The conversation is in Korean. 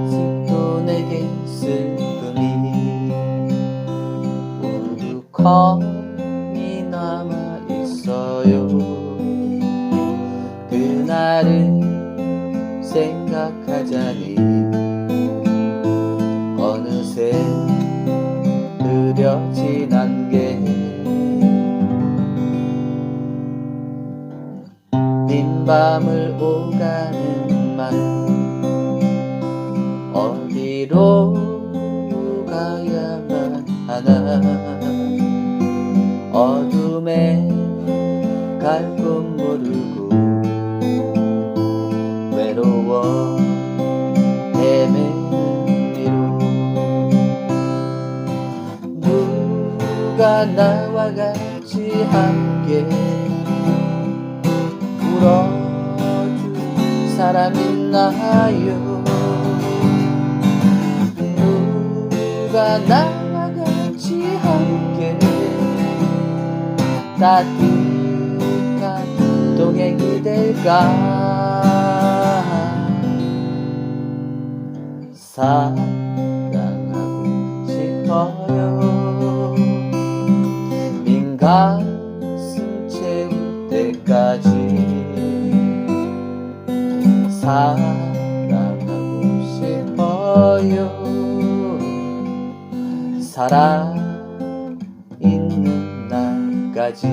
아직도 내게 슬픔이 우두커니 남아 있어요. 그날을 생각하자니 어느새 흐려진 안개. 빈 밤을 오가 어디로 가야만 하나. 어둠에 갈 곳 모르고 외로워 헤매는 뒤로. 누가 나와 같이 함께 울어줄 사람 있나요 누가 나와 같이 함께 따뜻한 동행이 될까? 사랑하고 싶어요. 빈 가슴 채울 때까지 사랑하고 싶어요 살아있는 날까지.